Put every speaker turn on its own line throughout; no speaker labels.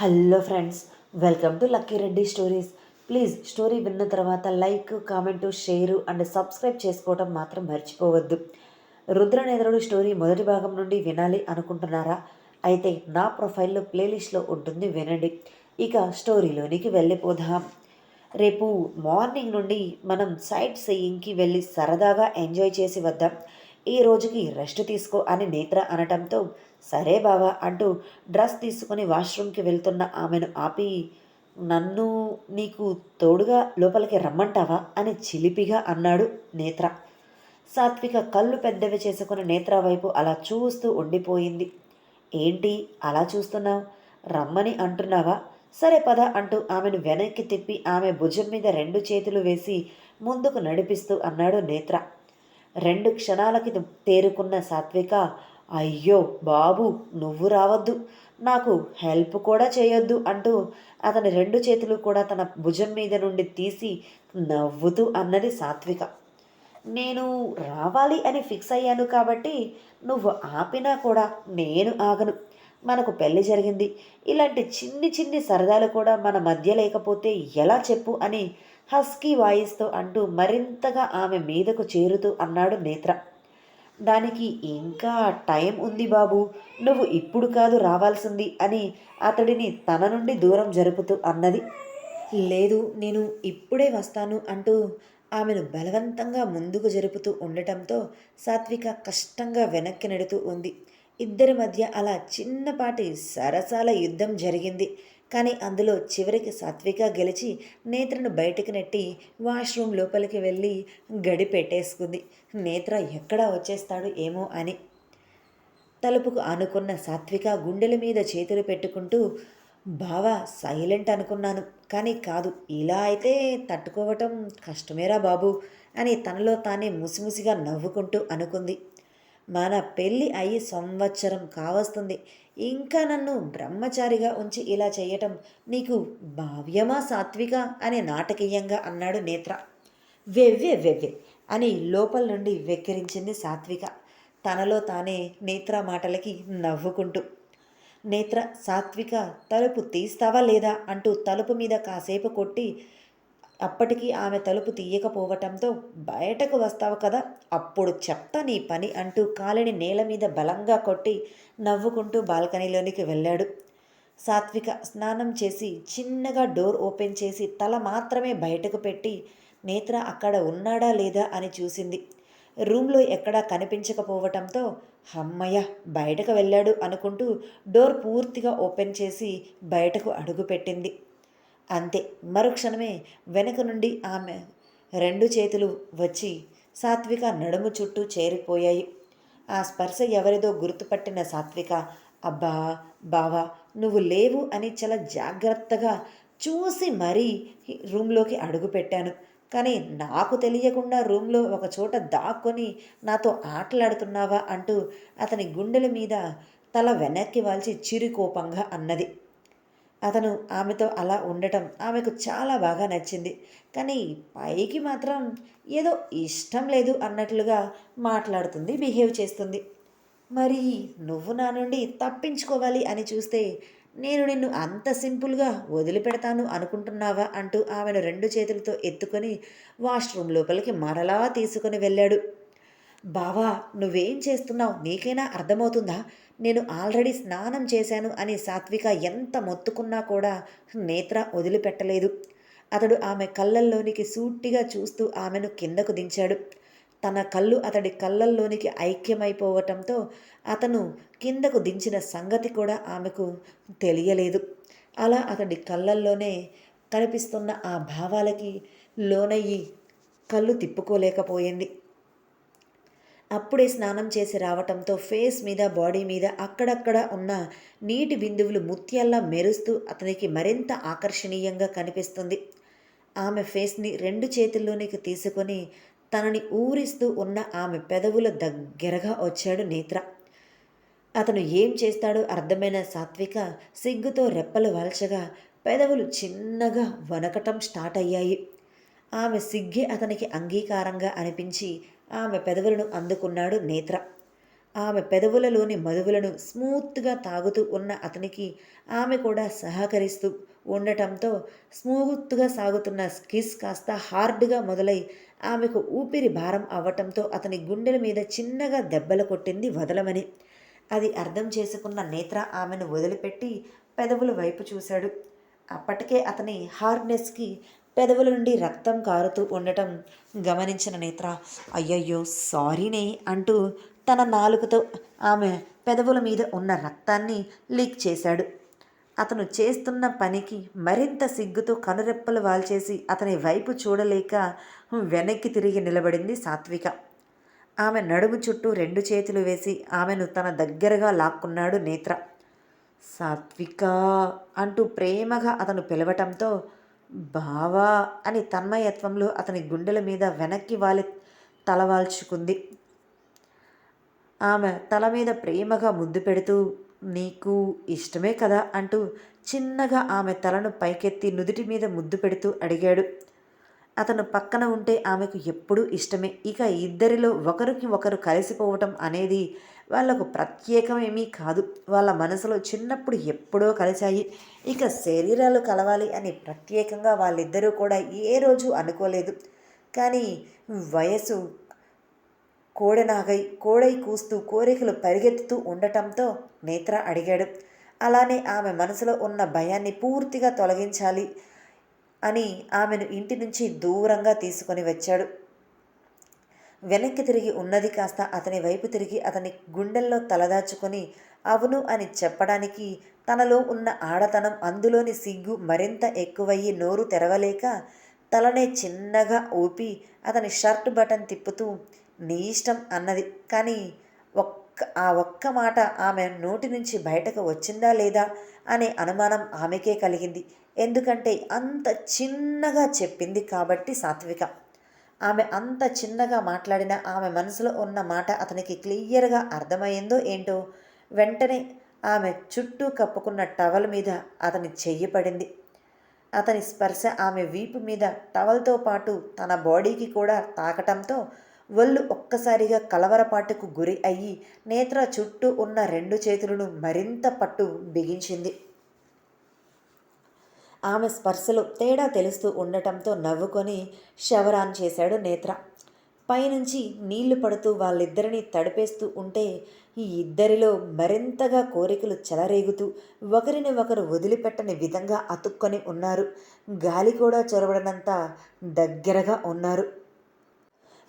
Hello friends welcome to Lucky Reddy stories please story విన్న తర్వాత like comment share and subscribe చేసుకోవడం మాత్రం మర్చిపోవద్దు. రుద్రనేంద్రుడు స్టోరీ మొదటి భాగం నుండి వినాలి అనుకుంటున్నారా? అయితే నా ప్రొఫైల్లో ప్లేలిస్ట్లో ఉంటుంది వినండి. ఇక స్టోరీలోనికి వెళ్ళిపోదాం. రేపు మార్నింగ్ నుండి మనం సైట్ సెయింగ్కి వెళ్ళి సరదాగా ఎంజాయ్ చేసి వద్దాం. ఈ రోజుకి రెస్ట్ తీసుకో అని నేత్ర అనటంతో సరే బావా అంటూ డ్రెస్ తీసుకుని వాష్రూమ్కి వెళ్తున్న ఆమెను ఆపి నన్ను నీకు తోడుగా లోపలికి రమ్మంటావా? అని చిలిపిగా అన్నాడు నేత్ర. సాత్విక కళ్ళు పెద్దవి చేసుకుని నేత్ర వైపు అలా చూస్తూ ఉండిపోయింది. ఏంటి అలా చూస్తున్నావు? రమ్మని అంటున్నావా? సరే పద అంటూ ఆమెను వెనక్కి తిప్పి ఆమె భుజం మీద రెండు చేతులు వేసి ముందుకు నడిపిస్తూ అన్నాడు నేత్ర. రెండు క్షణాలకి తేరుకున్న సాత్విక అయ్యో బాబు నువ్వు రావద్దు. నాకు హెల్ప్ కూడా చేయొద్దు అంటూ అతని రెండు చేతులు కూడా తన భుజం మీద నుండి తీసి నవ్వుతూ అన్నది సాత్విక. నేను రావాలి అని ఫిక్స్ అయ్యాను కాబట్టి నువ్వు ఆపినా కూడా నేను ఆగను. మనకు పెళ్ళి జరిగింది. ఇలాంటి చిన్ని చిన్ని సరదాలు కూడా మన మధ్య లేకపోతే ఎలా చెప్పు అని హస్కీ వాయిస్తో అంటూ మరింతగా ఆమె మీదకు చేరుతూ అన్నాడు నేత్ర. దానికి ఇంకా టైం ఉంది బాబు. నువ్వు ఇప్పుడు కాదు రావాల్సింది అని అతడిని తన నుండి దూరం జరుపుతూ అన్నది. లేదు నేను ఇప్పుడే వస్తాను అంటూ ఆమెను బలవంతంగా ముందుకు జరుపుతూ ఉండటంతో సాత్విక కష్టంగా వెనక్కి నెడుతూ ఉంది. ఇద్దరి మధ్య అలా చిన్నపాటి సరసాల యుద్ధం జరిగింది. కానీ అందులో చివరికి సాత్విక గెలిచి నేత్రను బయటకు నెట్టి వాష్రూమ్ లోపలికి వెళ్ళి గడి పెట్టేసుకుంది. నేత్ర ఎక్కడ వచ్చేస్తాడు ఏమో అని. తలుపుకు ఆనుకున్న సాత్విక గుండెల మీద చేతులు పెట్టుకుంటూ బావా సైలెంట్ అనుకున్నాను. కానీ కాదు ఇలా అయితే తట్టుకోవటం కష్టమేరా బాబు అని తనలో తానే ముసిముసిగా నవ్వుకుంటూ అనుకుంది. మన పెళ్ళి అయ్యి సంవత్సరం కావస్తుంది. ఇంకా నన్ను బ్రహ్మచారిగా ఉంచి ఇలా చేయటం నీకు భావ్యమా సాత్విక అనే నాటకీయంగా అన్నాడు నేత్ర. వెవ్వే వెవ్వే అని లోపల నుండి వెక్కిరించింది సాత్విక. తనలో తానే నేత్ర మాటలకి నవ్వుకుంటూ నేత్ర సాత్విక తలుపు తీస్తావా లేదా? అంటూ తలుపు మీద కాసేపు కొట్టి అప్పటికి ఆమె తలుపు తీయకపోవటంతో బయటకు వస్తావు కదా అప్పుడు చెప్తా నీ పని అంటూ కాలిని నేల మీద బలంగా కొట్టి నవ్వుకుంటూ బాల్కనీలోనికి వెళ్ళాడు. సాత్విక స్నానం చేసి చిన్నగా డోర్ ఓపెన్ చేసి తల మాత్రమే బయటకు పెట్టి నేత్ర అక్కడ ఉన్నాడా లేదా అని చూసింది. రూమ్లో ఎక్కడా కనిపించకపోవటంతో అమ్మయ్య బయటకు వెళ్ళాడు అనుకుంటూ డోర్ పూర్తిగా ఓపెన్ చేసి బయటకు అడుగుపెట్టింది. అంతే. మరుక్షణమే వెనక నుండి ఆమె రెండు చేతులు వచ్చి సాత్విక నడుము చుట్టూ చేరిపోయాయి. ఆ స్పర్శ ఎవరిదో గుర్తుపట్టిన సాత్విక అబ్బా బావా నువ్వు లేవు అని చాలా జాగ్రత్తగా చూసి మరీ రూమ్లోకి అడుగుపెట్టాను కానీ నాకు తెలియకుండా రూమ్లో ఒక చోట దాక్కొని నాతో ఆటలాడుతున్నావా అంటూ అతని గుండెల మీద తల వెనక్కి వాల్చి చిరుకోపంగా అన్నది. అతను ఆమెతో అలా ఉండటం ఆమెకు చాలా బాగా నచ్చింది. కానీ పైకి మాత్రం ఏదో ఇష్టం లేదు అన్నట్లుగా మాట్లాడుతుంది బిహేవ్ చేస్తుంది. మరి నువ్వు నా నుండి తప్పించుకోవాలి అని చూస్తే నేను నిన్ను అంత సింపుల్గా వదిలిపెడతాను అనుకుంటున్నావా అంటూ ఆమెను రెండు చేతులతో ఎత్తుకొని వాష్రూమ్ లోపలికి మరలా తీసుకొని వెళ్ళాడు. బావా నువ్వేం చేస్తున్నావు? నీకైనా అర్థమవుతుందా? నేను ఆల్రెడీ స్నానం చేశాను అని సాత్విక ఎంత మొత్తుకున్నా కూడా నేత్ర వదిలిపెట్టలేదు. అతడు ఆమె కళ్ళల్లోనికి సూటిగా చూస్తూ ఆమెను కిందకు దించాడు. తన కళ్ళు అతడి కళ్ళల్లోనికి ఐక్యమైపోవటంతో అతను కిందకు దించిన సంగతి కూడా ఆమెకు తెలియలేదు. అలా అతడి కళ్ళల్లోనే కనిపిస్తున్న ఆ భావాలకి లోనయ్యి కళ్ళు తిప్పుకోలేకపోయింది. అప్పుడే స్నానం చేసి రావటంతో ఫేస్ మీద బాడీ మీద అక్కడక్కడ ఉన్న నీటి బిందువులు ముత్యాల్లా మెరుస్తూ అతనికి మరింత ఆకర్షణీయంగా కనిపిస్తుంది. ఆమె ఫేస్ని రెండు చేతుల్లోనికి తీసుకొని తనని ఊరిస్తూ ఉన్న ఆమె పెదవుల దగ్గరగా వచ్చాడు నేత్ర. అతను ఏం చేస్తాడో అర్థమైన సాత్విక సిగ్గుతో రెప్పలు వాల్చగా పెదవులు చిన్నగా వనకటం స్టార్ట్ అయ్యాయి. ఆమె సిగ్గే అతనికి అంగీకారంగా అనిపించి ఆమె పెదవులను అందుకున్నాడు నేత్ర. ఆమె పెదవులలోని మధువులను స్మూత్గా తాగుతూ ఉన్న అతనికి ఆమె కూడా సహకరిస్తూ ఉండటంతో స్మూత్గా సాగుతున్న కిస్ కాస్త హార్డ్గా మొదలై ఆమెకు ఊపిరి భారం అవ్వటంతో అతని గుండెల మీద చిన్నగా దెబ్బలు కొట్టింది వదలమని. అది అర్థం చేసుకున్న నేత్ర ఆమెను వదిలిపెట్టి పెదవుల వైపు చూశాడు. అప్పటికే అతని హార్డ్నెస్కి పెదవుల నుండి రక్తం కారుతూ ఉండటం గమనించిన నేత్ర అయ్యయ్యో సారీనే అంటూ తన నాలుకతో ఆమె పెదవుల మీద ఉన్న రక్తాన్ని లీక్ చేశాడు. అతను చేస్తున్న పనికి మరింత సిగ్గుతో కనురెప్పలు వాల్చేసి అతని వైపు చూడలేక వెనక్కి తిరిగి నిలబడింది సాత్విక. ఆమె నడుము చుట్టూ రెండు చేతులు వేసి ఆమెను తన దగ్గరగా లాక్కున్నాడు నేత్ర. సాత్విక అంటూ ప్రేమగా అతను పిలవటంతో బావా అని తన్మయత్వంలో అతని గుండెల మీద వెనక్కి వాలి తలవాల్చుకుంది. ఆమె తల మీద ప్రేమగా ముద్దు పెడుతూ నీకు ఇష్టమే కదా అంటూ చిన్నగా ఆమె తలను పైకెత్తి నుదుటి మీద ముద్దు పెడుతూ అడిగాడు. అతను పక్కన ఉంటే ఆమెకు ఎప్పుడూ ఇష్టమే. ఇక ఇద్దరిలో ఒకరికి ఒకరు కలిసిపోవటం అనేది వాళ్ళకు ప్రత్యేకమేమీ కాదు. వాళ్ళ మనసులో చిన్నప్పుడు ఎప్పుడో కలిశాయి. ఇక శరీరాలు కలవాలి అని ప్రత్యేకంగా వాళ్ళిద్దరూ కూడా ఏ రోజు అనుకోలేదు. కానీ వయసు కోడనాగై కోడై కూస్తూ కోరికలు పరిగెత్తుతూ ఉండటంతో నేత్ర అడిగాడు. అలానే ఆమె మనసులో ఉన్న భయాన్ని పూర్తిగా తొలగించాలి అని ఆమెను ఇంటి నుంచి దూరంగా తీసుకొని వచ్చాడు. వెనక్కి తిరిగి ఉన్నది కాస్త అతని వైపు తిరిగి అతని గుండెల్లో తలదాచుకొని అవును అని చెప్పడానికి తనలో ఉన్న ఆడతనం అందులోని సిగ్గు మరింత ఎక్కువయ్యి నోరు తెరవలేక తలనే చిన్నగా ఊపి అతని షర్ట్ బటన్ తిప్పుతూ నీ ఇష్టం అన్నది. కానీ ఒక్క ఆ ఒక్క మాట ఆమె నోటి నుంచి బయటకు వచ్చిందా లేదా అనే అనుమానం ఆమెకే కలిగింది. ఎందుకంటే అంత చిన్నగా చెప్పింది కాబట్టి సాత్విక. ఆమె అంత చిన్నగా మాట్లాడిన ఆమె మనసులో ఉన్న మాట అతనికి క్లియర్గా అర్థమయ్యిందో ఏంటో వెంటనే ఆమె చుట్టూ కప్పుకున్న టవల్ మీద అతని చెయ్యి పడింది. అతని స్పర్శ ఆమె వీపు మీద టవల్తో పాటు తన బాడీకి కూడా తాకటంతో ఒళ్ళు ఒక్కసారిగా కలవరపాటుకు గురి అయ్యి నేత్ర చుట్టూ ఉన్న రెండు చేతులను మరింత పట్టు బిగించింది. ఆమె స్పర్శలో తేడా తెలుస్తూ ఉండటంతో నవ్వుకొని శవరాన్ చేశాడు నేత్ర. పైనుంచి నీళ్ళు పడుతూ వాళ్ళిద్దరినీ తడిపేస్తూ ఉంటే ఈ ఇద్దరిలో మరింతగా కోరికలు చెలరేగుతూ ఒకరిని ఒకరు వదిలిపెట్టని విధంగా అతుక్కొని ఉన్నారు. గాలి కూడా చొరబడనంత దగ్గరగా ఉన్నారు.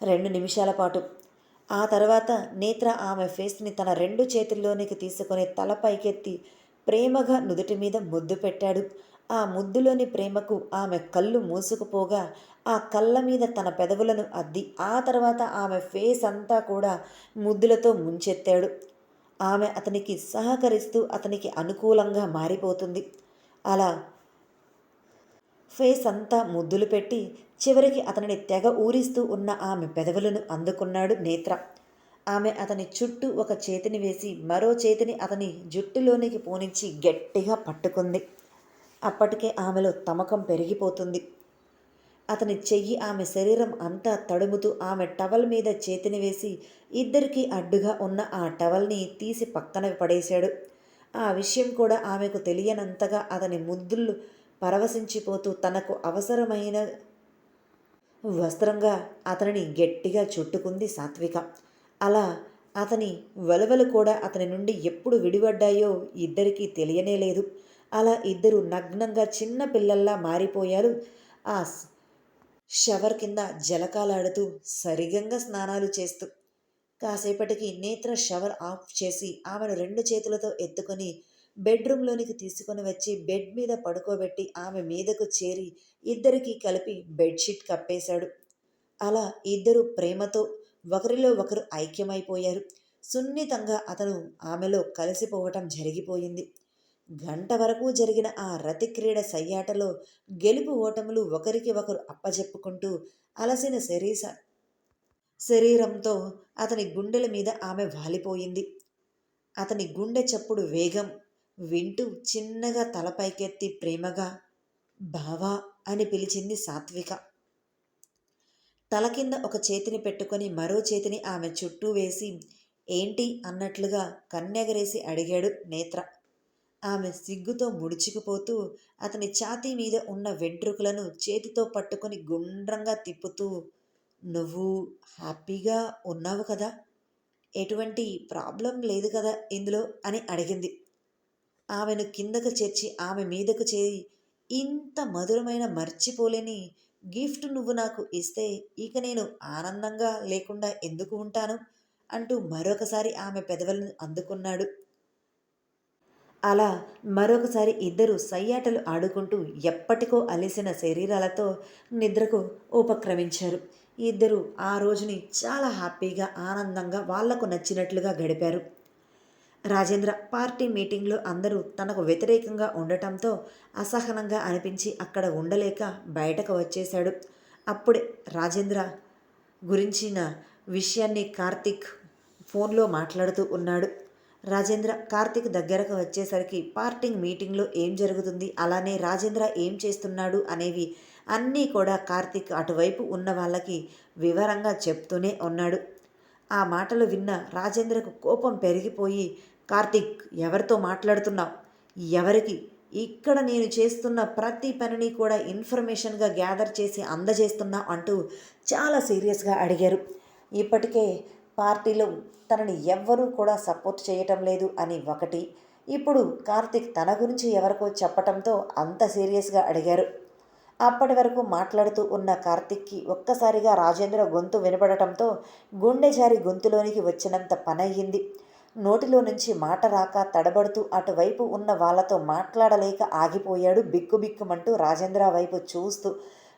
రెండు నిమిషాల పాటు. ఆ తర్వాత నేత్ర ఆమె ఫేస్ని తన రెండు చేతుల్లోనికి తీసుకొని తల పైకెత్తి ప్రేమగా నుదుటి మీద ముద్దు పెట్టాడు. ఆ ముద్దులోని ప్రేమకు ఆమె కళ్ళు మూసుకుపోగా ఆ కళ్ళ మీద తన పెదవులను అద్ది ఆ తర్వాత ఆమె ఫేస్ అంతా కూడా ముద్దులతో ముంచెత్తాడు. ఆమె అతనికి సహకరిస్తూ అతనికి అనుకూలంగా మారిపోతుంది. అలా ఫేస్ అంతా ముద్దులు పెట్టి చివరికి అతనిని తెగ ఊరిస్తూ ఉన్న ఆమె పెదవులను అందుకున్నాడు నేత్ర. ఆమె అతని చుట్టూ ఒక చేతిని వేసి మరో చేతిని అతని జుట్టులోనికి పోనించి గట్టిగా పట్టుకుంది. అప్పటికే ఆమెలో తమకం పెరిగిపోతుంది. అతని చెయ్యి ఆమె శరీరం అంతా తడుముతూ ఆమె టవల్ మీద చేతిని వేసి ఇద్దరికీ అడ్డుగా ఉన్న ఆ టవల్ని తీసి పక్కన పడేశాడు. ఆ విషయం కూడా ఆమెకు తెలియనంతగా అతని ముద్దులు పరవశించిపోతూ తనకు అవసరమైన వస్త్రంగా అతనిని గట్టిగా చుట్టుకుంది సాత్విక. అలా అతని వలవలు కూడా అతని నుండి ఎప్పుడు విడిపడ్డాయో ఇద్దరికీ తెలియనే లేదు. అలా ఇద్దరు నగ్నంగా చిన్న పిల్లల్లా మారిపోయారు. ఆ షవర్ కింద జలకాలాడుతూ సరిగంగా స్నానాలు చేస్తూ. కాసేపటికి నేత్ర షవర్ ఆఫ్ చేసి ఆమెను రెండు చేతులతో ఎత్తుకొని బెడ్రూమ్లోనికి తీసుకొని వచ్చి బెడ్ మీద పడుకోబెట్టి ఆమె మీదకు చేరి ఇద్దరికీ కలిపి బెడ్షీట్ కప్పేశాడు. అలా ఇద్దరు ప్రేమతో ఒకరిలో ఒకరు ఐక్యమైపోయారు. సున్నితంగా అతను ఆమెలో కలిసిపోవటం జరిగిపోయింది. గంట వరకు జరిగిన ఆ రతిక్రీడ సయ్యాటలో గెలుపు ఓటములు ఒకరికి ఒకరు అప్పజెప్పుకుంటూ అలసిన శరీర శరీరంతో అతని గుండెల మీద ఆమె వాలిపోయింది. అతని గుండె చప్పుడు వేగం వింటూ చిన్నగా తలపైకెత్తి ప్రేమగా బావా అని పిలిచింది సాత్విక. తల కింద ఒక చేతిని పెట్టుకొని మరో చేతిని ఆమె చుట్టూ వేసి ఏంటి? అన్నట్లుగా కన్నెగరేసి అడిగాడు నేత్ర. ఆమె సిగ్గుతో ముడుచుకుపోతూ అతని ఛాతీ మీద ఉన్న వెంట్రుకలను చేతితో పట్టుకొని గుండ్రంగా తిప్పుతూ నువ్వు హ్యాపీగా ఉన్నావు కదా? ఎటువంటి ప్రాబ్లం లేదు కదా ఇందులో? అని అడిగింది. ఆమెను కిందకు చేర్చి ఆమె మీదకు చేరి ఇంత మధురమైన మర్చిపోలేని గిఫ్ట్ నువ్వు నాకు ఇస్తే ఇక నేను ఆనందంగా లేకుండా ఎందుకు ఉంటాను? అంటూ మరొకసారి ఆమె పెదవులను అందుకున్నాడు. అలా మరొకసారి ఇద్దరు సయ్యాటలు ఆడుకుంటూ ఎప్పటికో అలిసిన శరీరాలతో నిద్రకు ఉపక్రమించారు. ఇద్దరు ఆ రోజుని చాలా హ్యాపీగా ఆనందంగా వాళ్ళకు నచ్చినట్లుగా గడిపారు. రాజేంద్ర పార్టీ మీటింగ్లో అందరూ తనకు వ్యతిరేకంగా ఉండటంతో అసహనంగా అనిపించి అక్కడ ఉండలేక బయటకు వచ్చేశాడు. అప్పుడే రాజేంద్ర గురించిన విషయాన్ని కార్తిక్ ఫోన్లో మాట్లాడుతూ ఉన్నాడు. రాజేంద్ర కార్తిక్ దగ్గరకు వచ్చేసరికి పార్టింగ్ మీటింగ్లో ఏం జరుగుతుంది? అలానే రాజేంద్ర ఏం చేస్తున్నాడు? అనేవి అన్నీ కూడా కార్తిక్ అటువైపు ఉన్న వాళ్ళకి వివరంగా చెప్తూనే ఉన్నాడు. ఆ మాటలు విన్న రాజేంద్రకు కోపం పెరిగిపోయి కార్తిక్ ఎవరితో మాట్లాడుతున్నావు? ఎవరికి? ఇక్కడ నేను చేస్తున్న ప్రతి పనిని కూడా ఇన్ఫర్మేషన్గా గ్యాదర్ చేసి అందజేస్తున్నా అంటూ చాలా సీరియస్గా అడిగారు. ఇప్పటికే పార్టీలో తనని ఎవ్వరూ కూడా సపోర్ట్ చేయటం లేదు అని ఒకటి. ఇప్పుడు కార్తిక్ తన గురించి ఎవరికో చెప్పటంతో అంత సీరియస్గా అడిగారు. అప్పటి వరకు మాట్లాడుతూ ఉన్న కార్తిక్కి ఒక్కసారిగా రాజేంద్ర గొంతు వినపడటంతో గుండె జారి గొంతులోనికి వచ్చినంత పనయ్యింది. నోటిలో నుంచి మాట రాక తడబడుతూ అటువైపు ఉన్న వాళ్ళతో మాట్లాడలేక ఆగిపోయాడు బిక్కుబిక్కుమంటూ రాజేంద్ర వైపు చూస్తూ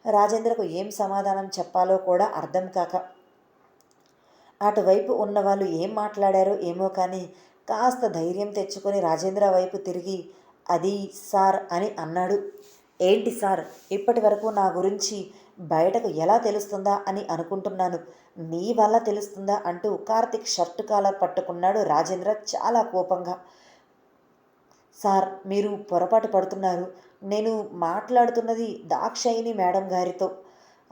రాజేంద్రకు ఏం సమాధానం చెప్పాలో కూడా అర్థం కాక అటువైపు ఉన్నవాళ్ళు ఏం మాట్లాడారో ఏమో కానీ కాస్త ధైర్యం తెచ్చుకొని రాజేంద్ర వైపు తిరిగి అది సార్ అని అన్నాడు. ఏంటి సార్? ఇప్పటి వరకు నా గురించి బయటకు ఎలా తెలుస్తుందా? అని అనుకుంటున్నాను. నీ వల్ల తెలుస్తుందా? అంటూ కార్తిక్ షర్ట్ కాలర్ పట్టుకున్నాడు రాజేంద్ర చాలా కోపంగా. సార్ మీరు పొరపాటు పడుతున్నారు. నేను మాట్లాడుతున్నది దాక్షాయిని మేడం గారితో.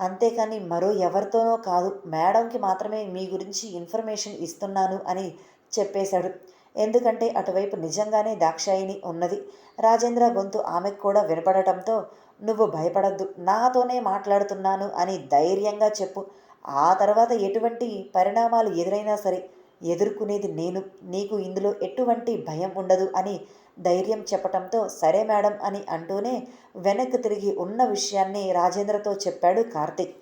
అంతేకాని మరో ఎవరితోనో కాదు మేడంకి మాత్రమే మీ గురించి ఇన్ఫర్మేషన్ ఇస్తున్నాను అని చెప్పేశాడు. ఎందుకంటే అటువైపు నిజంగానే దాక్షాయిని ఉన్నది. రాజేంద్ర గొంతు ఆమెకు కూడా వినపడటంతో నువ్వు భయపడద్దు నాతోనే మాట్లాడుతున్నాను అని ధైర్యంగా చెప్పు. ఆ తర్వాత ఎటువంటి పరిణామాలు ఎదురైనా సరే ఎదుర్కొనేది నేను. నీకు ఇందులో ఎటువంటి భయం ఉండదు అని ధైర్యం చెప్పటంతో సరే మేడం అని అంటూనే వెనక్కి తిరిగి ఉన్న విషయాన్ని రాజేంద్రతో చెప్పాడు కార్తిక్.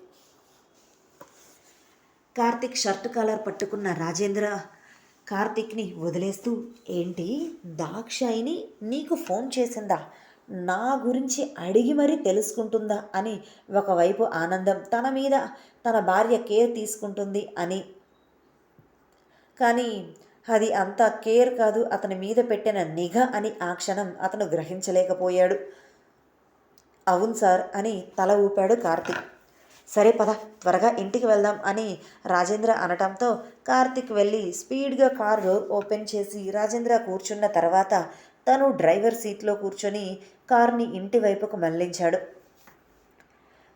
కార్తిక్ షర్ట్ కాలర్ పట్టుకున్న రాజేంద్ర కార్తిక్ని వదిలేస్తూ ఏంటి? దాక్షాయిని నీకు ఫోన్ చేసిందా? నా గురించి అడిగి మరీ తెలుసుకుంటుందా? అని ఒకవైపు ఆనందం తన మీద తన భార్య కేర్ తీసుకుంటుంది అని కానీ అది అంత కేర్ కాదు. అతని మీద పెట్టిన నిఘ అని ఆ క్షణం అతను గ్రహించలేకపోయాడు. అవును సార్ అని తల ఊపాడు కార్తిక్. సరే పద త్వరగా ఇంటికి వెళ్దాం అని రాజేంద్ర అనటంతో కార్తిక్ వెళ్ళి స్పీడ్గా కార్ డోర్ ఓపెన్ చేసి రాజేంద్ర కూర్చున్న తర్వాత తను డ్రైవర్ సీట్లో కూర్చొని కార్ని ఇంటి వైపుకు మళ్ళించాడు.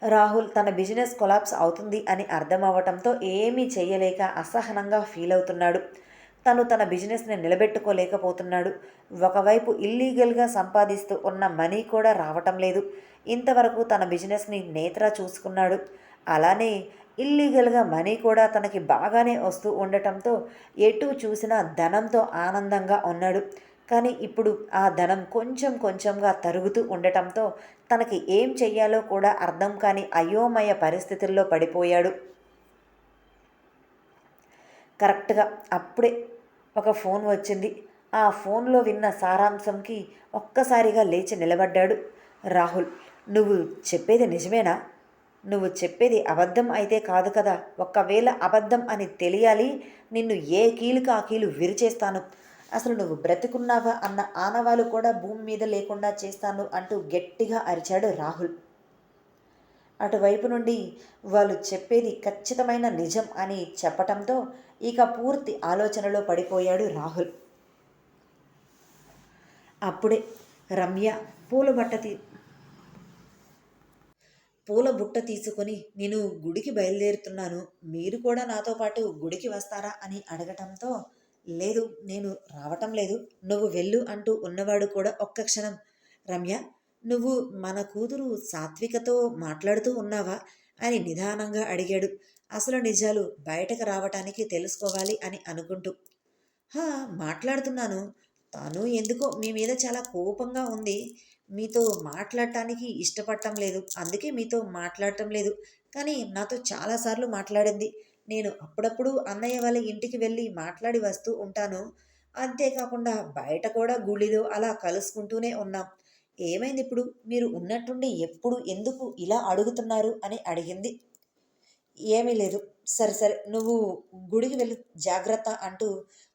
రాహుల్ తన బిజినెస్ కొలాప్స్ అవుతుంది అని అర్థం ఏమీ చేయలేక అసహనంగా ఫీల్ అవుతున్నాడు. తను తన బిజినెస్ని నిలబెట్టుకోలేకపోతున్నాడు. ఒకవైపు ఇల్లీగల్గా సంపాదిస్తూ ఉన్న మనీ కూడా రావటం లేదు. ఇంతవరకు తన బిజినెస్ని నేత్ర చూసుకున్నాడు. అలానే ఇల్లీగల్గా మనీ కూడా తనకి బాగానే వస్తూ ఉండటంతో ఎటు చూసినా ధనంతో ఆనందంగా ఉన్నాడు. కానీ ఇప్పుడు ఆ ధనం కొంచెం కొంచెంగా తరుగుతూ ఉండటంతో తనకి ఏం చెయ్యాలో కూడా అర్థం కాని అయోమయ పరిస్థితుల్లో పడిపోయాడు. కరెక్ట్గా అప్పుడే ఒక ఫోన్ వచ్చింది. ఆ ఫోన్లో విన్న సారాంశంకి ఒక్కసారిగా లేచి నిలబడ్డాడు. రాహుల్ నువ్వు చెప్పేది నిజమేనా? నువ్వు చెప్పేది అబద్ధం అయితే కాదు కదా. ఒక్కవేళ అబద్ధం అని తెలియాలి నిన్ను ఏ కీలుకు ఆ కీలు విరిచేస్తాను. అసలు నువ్వు బ్రతికున్నావా అన్న ఆనవాలు కూడా భూమి మీద లేకుండా చేస్తాను అంటూ గట్టిగా అరిచాడు రాహుల్. అటువైపు నుండి వాళ్ళు చెప్పేది ఖచ్చితమైన నిజం అని చెప్పటంతో ఇక పూర్తి ఆలోచనలో పడిపోయాడు రాహుల్. అప్పుడే రమ్య పూల బట్ట తీ పూల బుట్ట తీసుకొని నేను గుడికి బయలుదేరుతున్నాను. మీరు కూడా నాతో పాటు గుడికి వస్తారా? అని అడగటంతో లేదు నేను రావటం లేదు. నువ్వు వెళ్ళు అంటూ ఉన్నవాడు కూడా ఒక్క క్షణం. రమ్య నువ్వు మన కూతురు సాత్వికతో మాట్లాడుతూ ఉన్నావా? అని నిదానంగా అడిగాడు. అసలు నిజాలు బయటకు రావటానికి తెలుసుకోవాలి అని అనుకుంటూ. హా మాట్లాడుతున్నాను. తను ఎందుకో మీ మీద చాలా కోపంగా ఉంది. మీతో మాట్లాడటానికి ఇష్టపడటం లేదు. అందుకే మీతో మాట్లాడటం లేదు. కానీ నాతో చాలాసార్లు మాట్లాడింది. నేను అప్పుడప్పుడు అన్నయ్య వాళ్ళ ఇంటికి వెళ్ళి మాట్లాడి వస్తూ ఉంటాను. అంతేకాకుండా బయట కూడా గుడిలో అలా కలుసుకుంటూనే ఉన్నాం. ఏమైంది ఇప్పుడు? మీరు ఉన్నట్టుండి ఎప్పుడు ఎందుకు ఇలా అడుగుతున్నారు అని అడిగింది. ఏమీ లేదు. సరే సరే. నువ్వు గుడికి వెళ్ళి. జాగ్రత్త అంటూ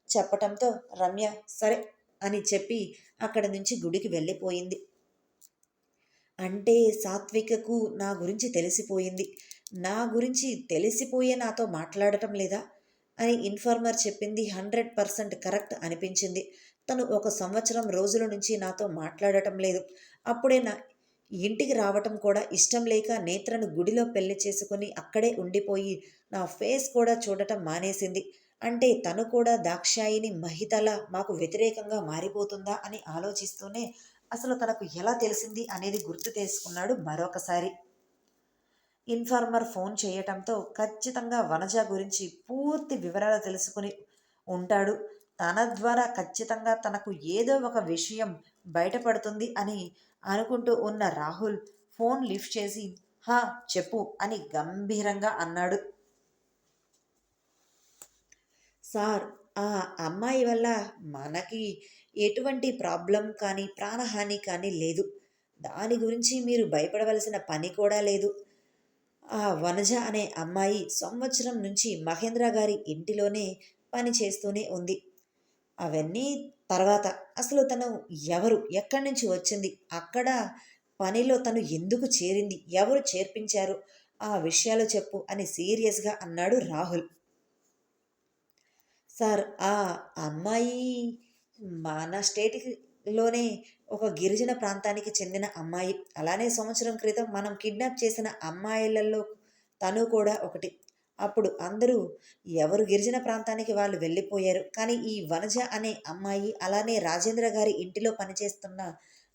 చెప్పటంతో రమ్య సరే అని చెప్పి అక్కడి నుంచి గుడికి వెళ్ళిపోయింది. అంటే సాత్వికకు నా గురించి తెలిసిపోయింది. నా గురించి తెలిసిపోయే నాతో మాట్లాడటం లేదా? అని ఇన్ఫార్మర్ చెప్పింది హండ్రెడ్ పర్సెంట్ కరెక్ట్ అనిపించింది. తను ఒక సంవత్సరం రోజుల నుంచి నాతో మాట్లాడటం లేదు. అప్పుడే నా ఇంటికి రావటం కూడా ఇష్టం లేక నేత్రను గుడిలో పెళ్ళి చేసుకుని అక్కడే ఉండిపోయి నా ఫేస్ కూడా చూడటం మానేసింది. అంటే తను కూడా దాక్షాయిని మహితల మాకు వ్యతిరేకంగా మారిపోతుందా అని ఆలోచిస్తూనే అసలు తనకు ఎలా తెలిసింది అనేది గుర్తు చేసుకున్నాడు మరొకసారి. ఇన్ఫార్మర్ ఫోన్ చేయటంతో ఖచ్చితంగా వనజ గురించి పూర్తి వివరాలు తెలుసుకుని ఉంటాడు. తన ద్వారా ఖచ్చితంగా తనకు ఏదో ఒక విషయం బయటపడుతుంది అని అనుకుంటూ ఉన్న రాహుల్ ఫోన్ లిఫ్ట్ చేసి హా చెప్పు అని గంభీరంగా అన్నాడు. సార్ ఆ అమ్మాయి వల్ల మనకి ఎటువంటి ప్రాబ్లం కానీ ప్రాణహాని కానీ లేదు. దాని గురించి మీరు భయపడవలసిన పని కూడా లేదు. ఆ వనజ అనే అమ్మాయి సంవత్సరం నుంచి మహేంద్ర గారి ఇంటిలోనే పని చేస్తూనే ఉంది. అవన్నీ తర్వాత. అసలు తను ఎవరు? ఎక్కడి నుంచి వచ్చింది? అక్కడ పనిలో తను ఎందుకు చేరింది? ఎవరు చేర్పించారు? ఆ విషయాలు చెప్పు అని సీరియస్గా అన్నాడు రాహుల్. సార్ ఆ అమ్మాయి మన లోనే ఒక గిరిజన ప్రాంతానికి చెందిన అమ్మాయి. అలానే సంవత్సరం క్రితం మనం కిడ్నాప్ చేసిన అమ్మాయిలలో తను కూడా ఒకటి. అప్పుడు అందరూ ఎవరు గిరిజన ప్రాంతానికి వాళ్ళు వెళ్ళిపోయారు. కానీ ఈ వనజ అనే అమ్మాయి అలానే రాజేంద్ర గారి ఇంటిలో పనిచేస్తున్న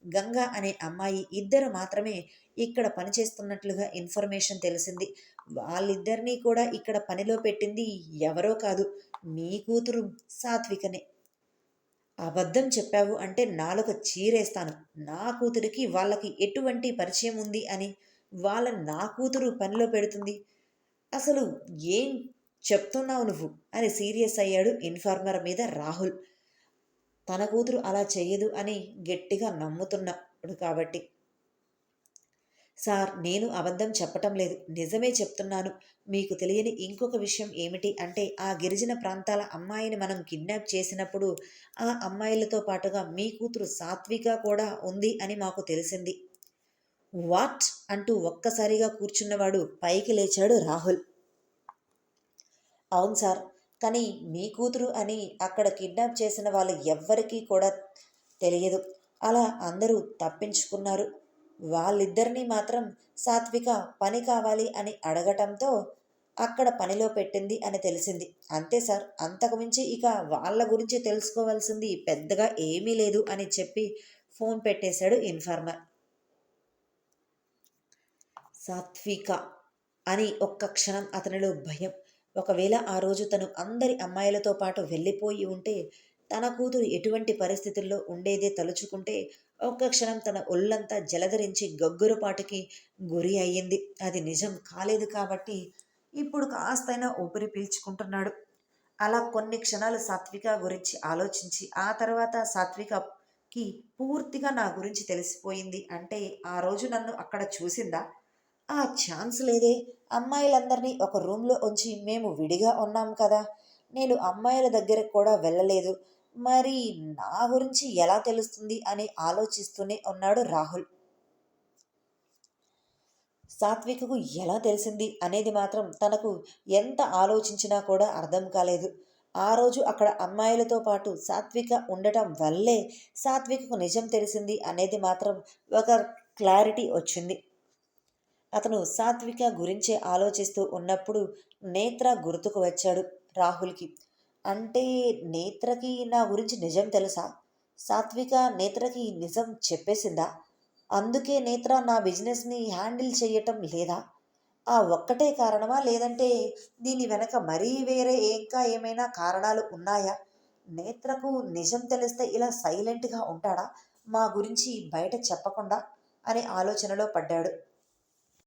గంగ అనే అమ్మాయి ఇద్దరు మాత్రమే ఇక్కడ పనిచేస్తున్నట్లుగా ఇన్ఫర్మేషన్ తెలిసింది. వాళ్ళిద్దరినీ కూడా ఇక్కడ పనిలో పెట్టింది ఎవరో కాదు మీ కూతురు సాత్వికనే. అబద్ధం చెప్పావు అంటే నాలుక చీరేస్తాను. నా కూతురికి వాళ్ళకి ఎటువంటి పరిచయం ఉంది అని వాళ్ళ నా కూతురు పనిలో పెడుతుంది. అసలు ఏం చెప్తున్నావు నువ్వు? అని సీరియస్ అయ్యాడు ఇన్ఫార్మర్ మీద రాహుల్. తన కూతురు అలా చెయ్యదు అని గట్టిగా నమ్ముతున్నాడు కాబట్టి. సార్ నేను అబద్ధం చెప్పటం లేదు. నిజమే చెప్తున్నాను. మీకు తెలియని ఇంకొక విషయం ఏమిటి అంటే ఆ గిరిజన ప్రాంతాల అమ్మాయిని మనం కిడ్నాప్ చేసినప్పుడు ఆ అమ్మాయిలతో పాటుగా మీ కూతురు సాత్విక కూడా ఉంది అని మాకు తెలిసింది. వాట్? అంటూ ఒక్కసారిగా కూర్చున్నవాడు పైకి లేచాడు రాహుల్. అవును సార్ కానీ మీ కూతురు అని అక్కడ కిడ్నాప్ చేసిన వాళ్ళు ఎవ్వరికీ కూడా తెలియదు. అలా అందరూ తప్పించుకున్నారు. వాళ్ళిద్దరినీ మాత్రం సాత్విక పని కావాలి అని అడగటంతో అక్కడ పనిలో పెట్టింది అని తెలిసింది. అంతే సార్ అంతకుమించి ఇక వాళ్ళ గురించి తెలుసుకోవాల్సింది పెద్దగా ఏమీ లేదు అని చెప్పి ఫోన్ పెట్టేశాడు ఇన్ఫార్మర్. సాత్విక అని ఒక్క క్షణం అతనిలో భయం. ఒకవేళ ఆ రోజు తను అందరి అమ్మాయిలతో పాటు వెళ్ళిపోయి ఉంటే తన కూతురు ఎటువంటి పరిస్థితుల్లో ఉండేదే తలుచుకుంటే ఒక్క క్షణం తన ఒళ్ళంతా జలధరించి గగ్గురపాటుకి గురి అయ్యింది. అది నిజం కాలేదు కాబట్టి ఇప్పుడు కాస్తైనా ఊపిరి పీల్చుకుంటున్నాడు. అలా కొన్ని క్షణాలు సాత్విక గురించి ఆలోచించి ఆ తర్వాత సాత్వికకి పూర్తిగా నా గురించి తెలిసిపోయింది. అంటే ఆ రోజు నన్ను అక్కడ చూసిందా? ఆ ఛాన్స్ లేదే. అమ్మాయిలందరినీ ఒక రూమ్లో ఉంచి మేము విడిగా ఉన్నాం కదా. నేను అమ్మాయిల దగ్గరకు కూడా వెళ్ళలేదు. మరి నా గురించి ఎలా తెలుస్తుంది అని ఆలోచిస్తూనే ఉన్నాడు రాహుల్. సాత్వికకు ఎలా తెలిసింది అనేది మాత్రం తనకు ఎంత ఆలోచించినా కూడా అర్థం కాలేదు. ఆ రోజు అక్కడ అమ్మాయిలతో పాటు సాత్విక ఉండటం వల్లే సాత్వికకు నిజం తెలిసింది అనేది మాత్రం ఒక క్లారిటీ వచ్చింది. అతను సాత్విక గురించే ఆలోచిస్తూ ఉన్నప్పుడు నేత్ర గుర్తుకు వచ్చాడు రాహుల్కి. అంటే నేత్రకి నా గురించి నిజం తెలుసా? సాత్విక నేత్రకి నిజం చెప్పేసిందా? అందుకే నేత్ర నా బిజినెస్ని హ్యాండిల్ చేయటం లేదా? ఆ ఒక్కటే కారణమా? లేదంటే దీని వెనక మరీ వేరే ఇంకా ఏమైనా కారణాలు ఉన్నాయా? నేత్రకు నిజం తెలిస్తే ఇలా సైలెంట్గా ఉంటాడా? మా గురించి బయట చెప్పకుండా? అనే ఆలోచనలో పడ్డాడు.